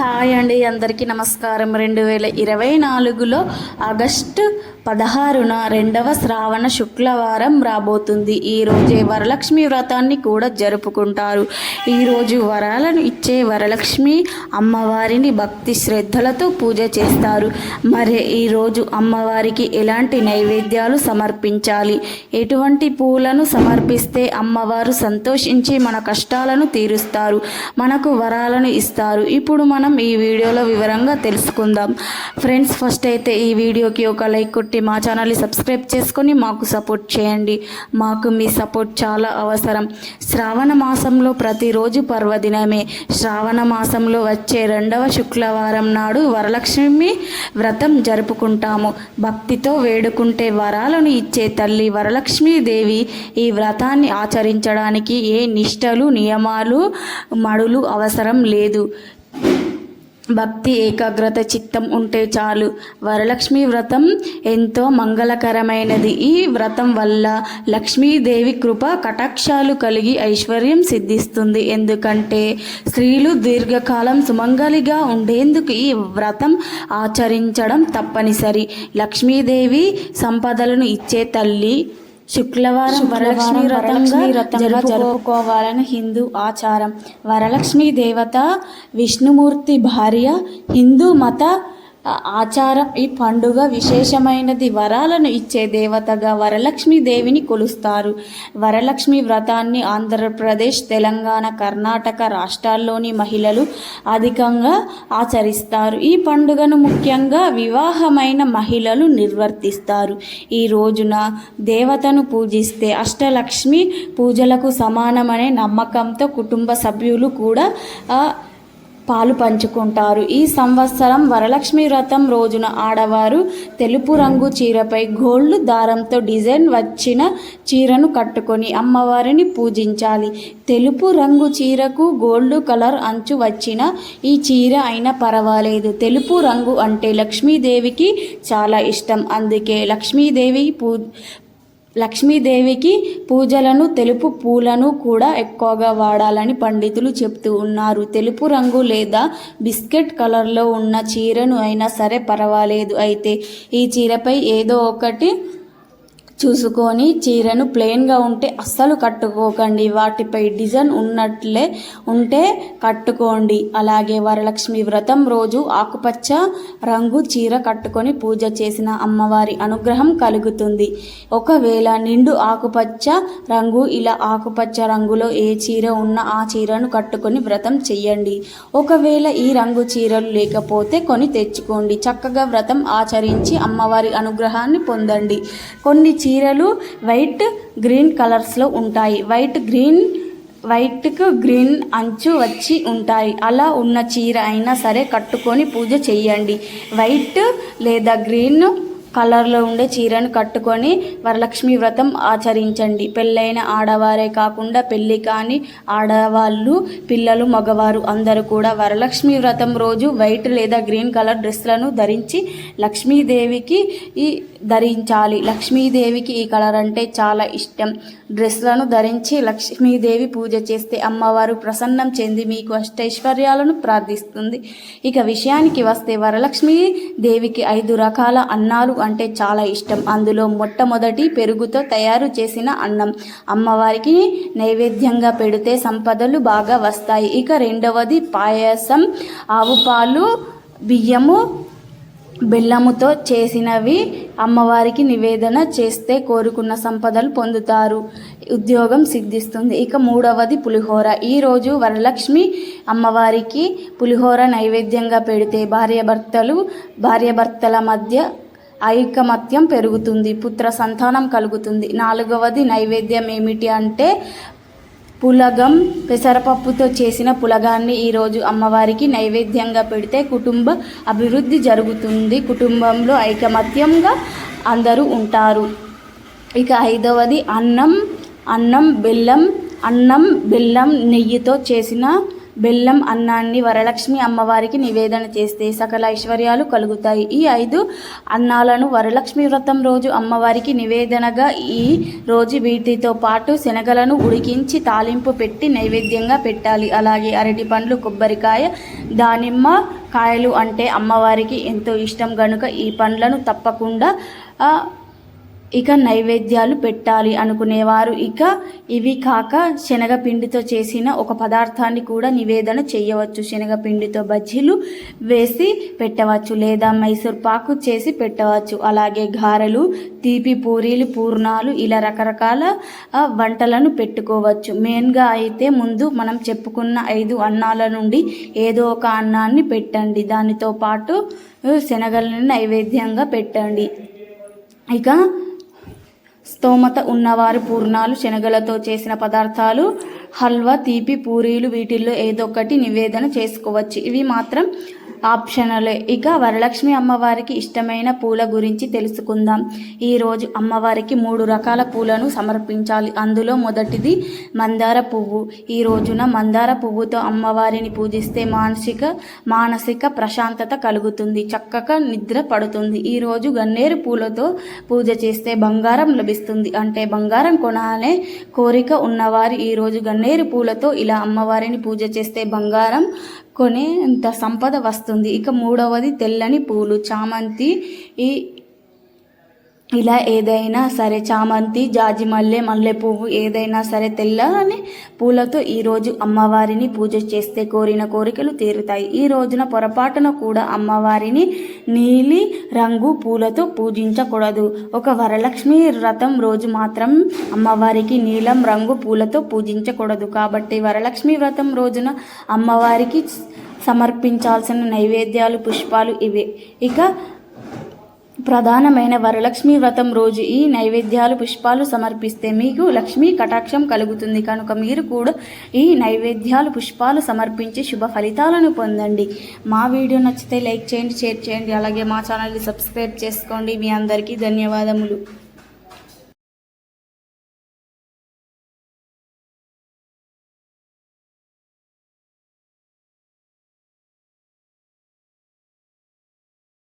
Hi అండి అందరికీ నమస్కారం. రెండు వేల ఇరవై నాలుగులో ఆగస్టు పదహారున రెండవ శ్రావణ శుక్లవారం రాబోతుంది. ఈ రోజే వరలక్ష్మి వ్రతాన్ని కూడా జరుపుకుంటారు. ఈరోజు వరాలను ఇచ్చే వరలక్ష్మి అమ్మవారిని భక్తి శ్రద్ధలతో పూజ చేస్తారు. మరి ఈరోజు అమ్మవారికి ఎలాంటి నైవేద్యాలు సమర్పించాలి? ఎటువంటి పూలను సమర్పిస్తే అమ్మవారు సంతోషించి మన కష్టాలను తీరుస్తారు మనకు వరాలను ఇస్తారు? ఇప్పుడు మనం ఈ వీడియోలో వివరంగా తెలుసుకుందాం. ఫ్రెండ్స్ ఫస్ట్ అయితే ఈ వీడియోకి ఒక లైక్ కొట్టి మా ఛానల్ని సబ్స్క్రైబ్ చేసుకొని మాకు సపోర్ట్ చేయండి. మాకు మీ సపోర్ట్ చాలా అవసరం. శ్రావణ మాసంలో ప్రతిరోజు పర్వదినమే. శ్రావణ మాసంలో వచ్చే రెండవ శుక్రవారం నాడు వరలక్ష్మి వ్రతం జరుపుకుంటాము. భక్తితో వేడుకుంటే వరాలను ఇచ్చే తల్లి వరలక్ష్మీదేవి ఈ వ్రతాన్ని ఆచరించడానికి ఏ నిష్టలు నియమాలు మడులు అవసరం లేదు. భక్తి ఏకాగ్రత చిత్తం ఉంటే చాలు. వరలక్ష్మి వ్రతం ఎంతో మంగళకరమైనది. ఈ వ్రతం వల్ల లక్ష్మీదేవి కృప కటాక్షాలు కలిగి ఐశ్వర్యం సిద్ధిస్తుంది. ఎందుకంటే స్త్రీలు దీర్ఘకాలం సుమంగలిగా ఉండేందుకు ఈ వ్రతం ఆచరించడం తప్పనిసరి. లక్ష్మీదేవి సంపదలను ఇచ్చే తల్లి శుక్రవారం వరలక్ష్మి వ్రతంగా జరుపుకోవాలని హిందూ ఆచారం. వరలక్ష్మి దేవత విష్ణుమూర్తి భార్య హిందూ మత ఆచారం ఈ పండుగ విశేషమైనది. వరాలను ఇచ్చే దేవతగా వరలక్ష్మి దేవిని కొలుస్తారు. వరలక్ష్మి వ్రతాన్ని ఆంధ్రప్రదేశ్ తెలంగాణ కర్ణాటక రాష్ట్రాల్లోని మహిళలు అధికంగా ఆచరిస్తారు. ఈ పండుగను ముఖ్యంగా వివాహమైన మహిళలు నిర్వర్తిస్తారు. ఈ రోజున దేవతను పూజిస్తే అష్టలక్ష్మి పూజలకు సమానమనే నమ్మకంతో కుటుంబ సభ్యులు కూడా పాలు పంచుకుంటారు. ఈ సంవత్సరం వరలక్ష్మి వ్రతం రోజున ఆడవారు తెలుపు రంగు చీరపై గోళ్ళు దారంతో డిజైన్ వచ్చిన చీరను కట్టుకొని అమ్మవారిని పూజించాలి. తెలుపు రంగు చీరకు గోల్డ్ కలర్ అంచు వచ్చిన ఈ చీర అయినా పర్వాలేదు. తెలుపు రంగు అంటే లక్ష్మీదేవికి చాలా ఇష్టం. అందుకే లక్ష్మీదేవి పూ లక్ష్మీదేవికి పూజలను తెలుపు పూలను కూడా ఎక్కువగా వాడాలని పండితులు చెప్తూ ఉన్నారు. తెలుపు రంగు లేదా బిస్కెట్ కలర్లో ఉన్న చీరను అయినా సరే పర్వాలేదు. అయితే ఈ చీరపై ఏదో ఒకటి చూసుకొని చీరను ప్లెయిన్గా ఉంటే అస్సలు కట్టుకోకండి. వాటిపై డిజైన్ ఉన్నట్లే ఉంటే కట్టుకోండి. అలాగే వరలక్ష్మి వ్రతం రోజు ఆకుపచ్చ రంగు చీర కట్టుకొని పూజ చేసిన అమ్మవారి అనుగ్రహం కలుగుతుంది. ఒకవేళ నిండు ఆకుపచ్చ రంగు ఇలా ఆకుపచ్చ రంగులో ఏ చీర ఉన్నా ఆ చీరను కట్టుకొని వ్రతం చెయ్యండి. ఒకవేళ ఈ రంగు చీరలు లేకపోతే కొని తెచ్చుకోండి. చక్కగా వ్రతం ఆచరించి అమ్మవారి అనుగ్రహాన్ని పొందండి. కొన్ని చీరలు వైట్ గ్రీన్ కలర్స్లో ఉంటాయి. వైట్ గ్రీన్ వైట్కు గ్రీన్ అంచు వచ్చి ఉంటాయి. అలా ఉన్న చీర అయినా సరే కట్టుకొని పూజ చేయండి. వైట్ లేదా గ్రీన్ కలర్లో ఉండే చీరను కట్టుకొని వరలక్ష్మి వ్రతం ఆచరించండి. పెళ్ళైన ఆడవారే కాకుండా పెళ్ళి కాని ఆడవాళ్ళు పిల్లలు మగవారు అందరూ కూడా వరలక్ష్మి వ్రతం రోజు వైట్ లేదా గ్రీన్ కలర్ డ్రెస్లను ధరించి లక్ష్మీదేవికి ఈ ధరించాలి. లక్ష్మీదేవికి ఈ కలర్ అంటే చాలా ఇష్టం. డ్రెస్లను ధరించి లక్ష్మీదేవి పూజ చేస్తే అమ్మవారు ప్రసన్నం చెంది మీకు అష్టైశ్వర్యాలను ప్రార్థిస్తుంది. ఇక విషయానికి వస్తే వరలక్ష్మీ దేవికి ఐదు రకాల అన్నాలు అంటే చాలా ఇష్టం. అందులో మొట్టమొదటి పెరుగుతో తయారు చేసిన అన్నం. అమ్మవారికి నైవేద్యంగా పెడితే సంపదలు బాగా వస్తాయి. ఇక రెండవది పాయసం. ఆవు పాలు బియ్యము బెల్లముతో చేసినవి అమ్మవారికి నివేదన చేస్తే కోరుకున్న సంపదలు పొందుతారు. ఉద్యోగం సిద్ధిస్తుంది. ఇక మూడవది పులిహోర. ఈరోజు వరలక్ష్మి అమ్మవారికి పులిహోర నైవేద్యంగా పెడితే భార్యాభర్తలు భార్యాభర్తల మధ్య ఐకమత్యం పెరుగుతుంది పుత్ర సంతానం కలుగుతుంది. నాలుగవది నైవేద్యం ఏమిటి అంటే పులగం పెసరపప్పుతో చేసిన పులగాన్ని ఈరోజు అమ్మవారికి నైవేద్యంగా పెడితే కుటుంబ అభివృద్ధి జరుగుతుంది. కుటుంబంలో ఐకమత్యంగా అందరూ ఉంటారు. ఇక ఐదవది అన్నం అన్నం బెల్లం అన్నం బెల్లం నెయ్యితో చేసిన బెల్లం అన్నాన్ని వరలక్ష్మి అమ్మవారికి నివేదన చేస్తే సకల ఐశ్వర్యాలు కలుగుతాయి. ఈ ఐదు అన్నాలను వరలక్ష్మి వ్రతం రోజు అమ్మవారికి నివేదనగా ఈ రోజు వీటితో పాటు శనగలను ఉడికించి తాలింపు పెట్టి నైవేద్యంగా పెట్టాలి. అలాగే అరటి పండ్లు కొబ్బరికాయ దానిమ్మ కాయలు అంటే అమ్మవారికి ఎంతో ఇష్టం. గనుక ఈ పండ్లను తప్పకుండా ఇక నైవేద్యాలు పెట్టాలి అనుకునేవారు. ఇక ఇవి కాక శనగపిండితో చేసిన ఒక పదార్థాన్ని కూడా నివేదన చేయవచ్చు. శనగపిండితో బజ్జీలు వేసి పెట్టవచ్చు లేదా మైసూర్ పాకు చేసి పెట్టవచ్చు. అలాగే గారెలు తీపి పూరీలు పూర్ణాలు ఇలా రకరకాల వంటలను పెట్టుకోవచ్చు. మెయిన్గా అయితే ముందు మనం చెప్పుకున్న ఐదు అన్నాల నుండి ఏదో ఒక అన్నాన్ని పెట్టండి. దానితో పాటు శనగలను నైవేద్యంగా పెట్టండి. ఇక స్తోమత ఉన్నవారు పూర్ణాలు శనగలతో చేసిన పదార్థాలు హల్వా తీపి పూరీలు వీటిల్లో ఏదో ఒకటి నివేదన చేసుకోవచ్చు. ఇవి మాత్రం ఆప్షనలే. ఇక వరలక్ష్మి అమ్మవారికి ఇష్టమైన పూల గురించి తెలుసుకుందాం. ఈరోజు అమ్మవారికి మూడు రకాల పూలను సమర్పించాలి. అందులో మొదటిది మందార పువ్వు. ఈ రోజున మందార పువ్వుతో అమ్మవారిని పూజిస్తే మానసిక మానసిక ప్రశాంతత కలుగుతుంది. చక్కగా నిద్ర పడుతుంది. ఈరోజు గన్నేరు పూలతో పూజ చేస్తే బంగారం లభిస్తుంది. అంటే బంగారం కొనాలనే కోరిక ఉన్నవారు ఈరోజు గన్నేరు పూలతో ఇలా అమ్మవారిని పూజ చేస్తే బంగారం కొనేంత సంపద వస్తుంది. ఇక మూడవది తెల్లని పూలు చామంతి ఈ ఇలా ఏదైనా సరే చామంతి జాజి మల్లె మల్లె పువ్వు ఏదైనా సరే తెల్లని పూలతో ఈరోజు అమ్మవారిని పూజ చేస్తే కోరిన కోరికలు తీరుతాయి. ఈ రోజున పొరపాటున కూడా అమ్మవారిని నీలి రంగు పూలతో పూజించకూడదు. ఒక వరలక్ష్మి వ్రతం రోజు మాత్రం అమ్మవారికి నీలం రంగు పూలతో పూజించకూడదు. కాబట్టి వరలక్ష్మి వ్రతం రోజున అమ్మవారికి సమర్పించాల్సిన నైవేద్యాలు పుష్పాలు ఇవే. ఇక ప్రధానమైన వరలక్ష్మి వ్రతం రోజు ఈ నైవేద్యాలు పుష్పాలు సమర్పిస్తే మీకు లక్ష్మీ కటాక్షం కలుగుతుంది. కనుక మీరు కూడా ఈ నైవేద్యాలు పుష్పాలు సమర్పించి శుభ ఫలితాలను పొందండి. మా వీడియో నచ్చితే లైక్ చేయండి షేర్ చేయండి. అలాగే మా ఛానల్ని సబ్స్క్రైబ్ చేసుకోండి. మీ అందరికీ ధన్యవాదములు.